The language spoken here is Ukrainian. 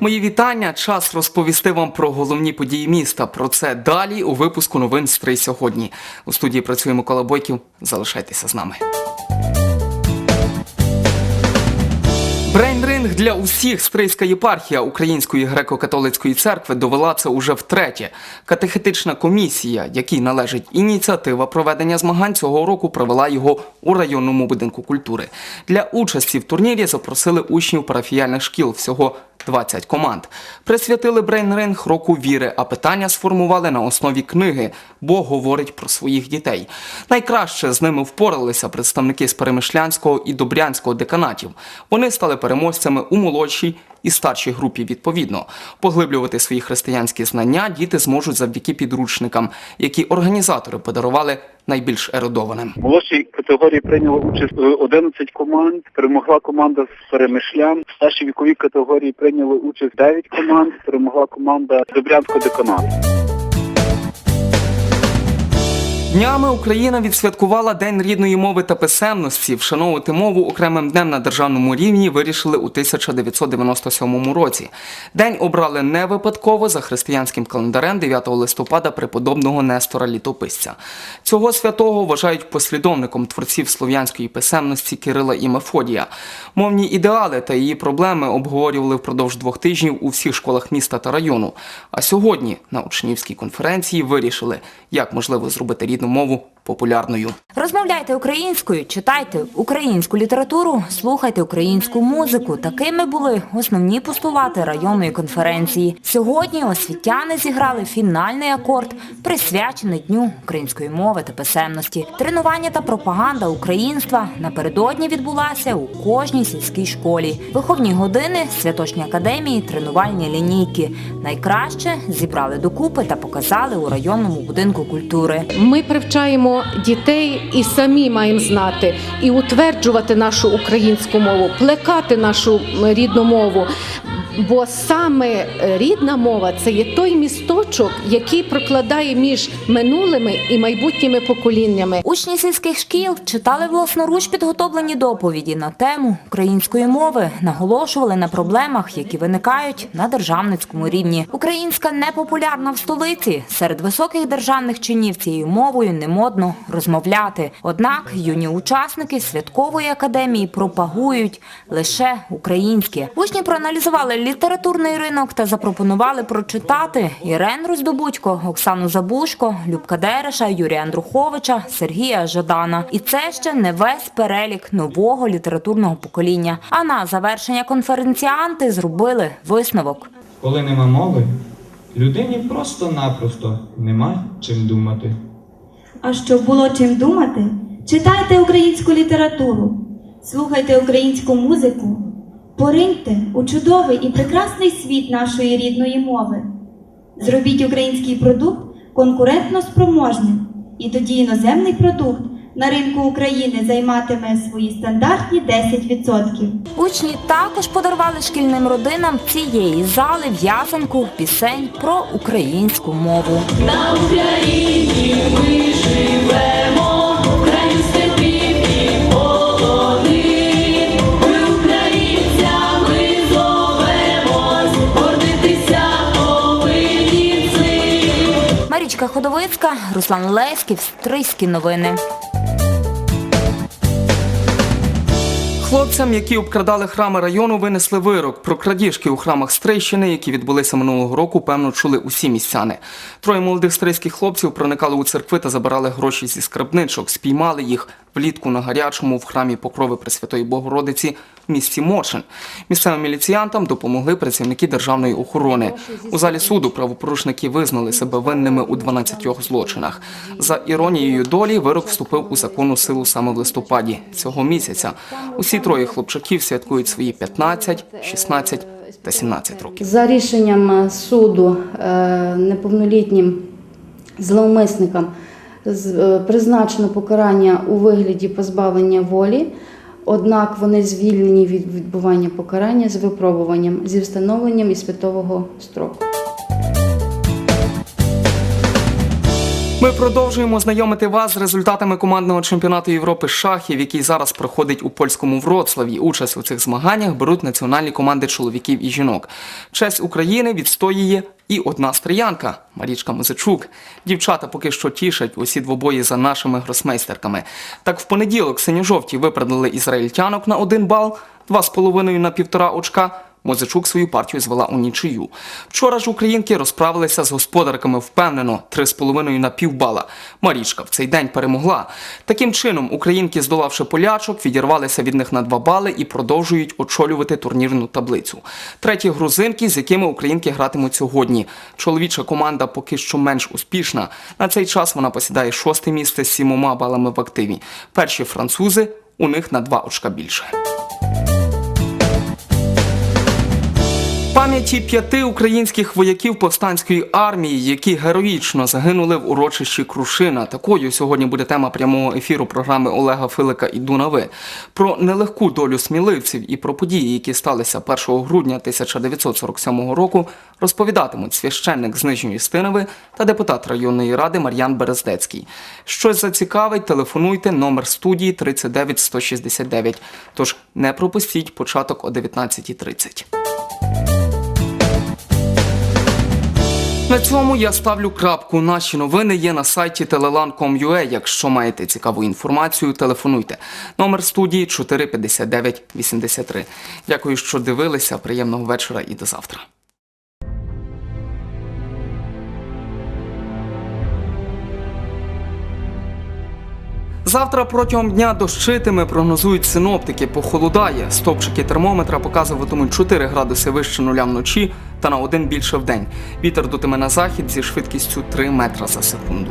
Мої вітання. Час розповісти вам про головні події міста. Про це далі у випуску новин «Стрий сьогодні. У студії працює Микола Бойків. Залишайтеся з нами. Брейнринг для усіх Стрийська єпархія Української греко-католицької церкви довела це уже втретє. Катехетична комісія, якій належить ініціатива проведення змагань цього року, провела його у районному будинку культури. Для участі в турнірі запросили учнів парафіяльних шкіл всього 20 команд. Присвятили брейнринг року віри, а питання сформували на основі книги Бог говорить про своїх дітей. Найкраще з ними впоралися представники з Перемишлянського і Добрянського деканатів. Вони стали переможцями у молодшій і старшій групі відповідно. Поглиблювати свої християнські знання діти зможуть завдяки підручникам, які організатори подарували найбільш ерудованим. В молодшій категорії прийняло участь е, 11 команд. Перемогла команда з Перемишлян. В старшій віковій категорії прийняло участь 9 команд. Перемогла команда Добрянського деканату. Днями Україна відсвяткувала День рідної мови та писемності. Вшановувати мову окремим днем на державному рівні вирішили у 1997 році. День обрали не випадково за християнським календарем 9 листопада преподобного Нестора Літописця. Цього святого вважають послідовником творців слов'янської писемності Кирила і Мефодія. Мовні ідеали та її проблеми обговорювали впродовж двох тижнів у всіх школах міста та району. А сьогодні на учнівській конференції вирішили, як можливо зробити рідну мову популярною. Розмовляйте українською, читайте українську літературу, слухайте українську музику. Такими були основні постулати районної конференції. Сьогодні освітяни зіграли фінальний акорд, присвячений дню української мови та писемності. Тренування та пропаганда українства напередодні відбулася у кожній сільській школі. Виховні години, святочні академії, тренувальні лінійки. Найкраще зібрали докупи та показали у районному будинку культури. Ми привчаємо дітей і самі маємо знати і утверджувати нашу українську мову, плекати нашу рідну мову. Бо саме е, рідна мова це є той місточок, який прокладає між минулими і майбутніми поколіннями. Учні сільських шкіл читали власноруч підготовлені доповіді на тему української мови, наголошували на проблемах, які виникають на державницькому рівні. Українська не популярна в столиці. Серед високих державних чинів цією мовою не модно розмовляти. Однак юні учасники святкової академії пропагують лише українське. Учні проаналізували літературний ринок та запропонували прочитати Ірен Роздобудько, Оксану Забушко, Любка Дереша, Юрія Андруховича, Сергія Жадана. І це ще не весь перелік нового літературного покоління. А на завершення конференціанти зробили висновок. Коли нема мови, людині просто-напросто нема чим думати. А щоб було чим думати, читайте українську літературу, слухайте українську музику, пориньте у чудовий і прекрасний світ нашої рідної мови. Зробіть український продукт конкурентно спроможним, і тоді іноземний продукт на ринку України займатиме свої стандартні 10%. Учні також подарували шкільним родинам цієї зали в'язанку пісень про українську мову. Марічка Ходовицька, Руслан Леськів, Стрийські новини. Хлопцям, які обкрадали храми району, винесли вирок. Про крадіжки у храмах Стрийщини, які відбулися минулого року, певно чули усі містяни. Троє молодих стрийських хлопців проникали у церкви та забирали гроші зі скарбничок, спіймали їх влітку на гарячому в храмі Покрови Пресвятої Богородиці в місті Моршин. Місцевим міліціянтам допомогли працівники державної охорони. У залі суду правопорушники визнали себе винними у 12 злочинах. За іронією долі вирок вступив у законну силу саме в листопаді цього місяця. Усі троє хлопчаків святкують свої 15, 16 та 17 років. За рішенням е, суду е, неповнолітнім зловмисникам призначено покарання у вигляді позбавлення волі, однак вони звільнені від відбування покарання з випробуванням зі встановленням іспитового строку. Ми продовжуємо знайомити вас з результатами командного чемпіонату Європи шахів, який зараз проходить у польському Вроцлаві. Участь у цих змаганнях беруть національні команди чоловіків і жінок. Честь України відстоює і одна стріянка Марічка Музичук. Дівчата поки що тішать усі двобої за нашими гросмейстерками. Так в понеділок синьо-жовті випередили ізраїльтянок на один бал, два з половиною на півтора очка. Мозичук свою партію звела у нічию. Вчора ж українки розправилися з господарками впевнено 3,5 на півбала. Марічка в цей день перемогла. Таким чином, українки, здолавши полячок, відірвалися від них на 2 бали і продовжують очолювати турнірну таблицю. Треті грузинки, з якими українки гратимуть сьогодні. Чоловіча команда поки що менш успішна. На цей час вона посідає шосте місце з сімома балами в активі. Перші французи у них на 2 очка більше. Пам'яті п'яти українських вояків повстанської армії, які героїчно загинули в урочищі Крушина. Такою сьогодні буде тема прямого ефіру програми Олега Филика і Дунави. Про нелегку долю сміливців і про події, які сталися 1 грудня 1947 року, розповідатимуть священник з Нижньої Стинови та депутат районної ради Мар'ян Берездецький. Щось зацікавить, телефонуйте номер студії 39 169. Тож не пропустіть початок о 19.30. На цьому я ставлю крапку. Наші новини є на сайті telelan.com.ua. Якщо маєте цікаву інформацію, телефонуйте. Номер студії 459 83. Дякую, що дивилися. Приємного вечора і до завтра. Завтра протягом дня дощитиме, прогнозують синоптики, похолодає. Стопчики термометра показуватимуть 4 градуси вище нуля вночі та на 1 більше в день. Вітер дутиме на захід зі швидкістю 3 метра за секунду.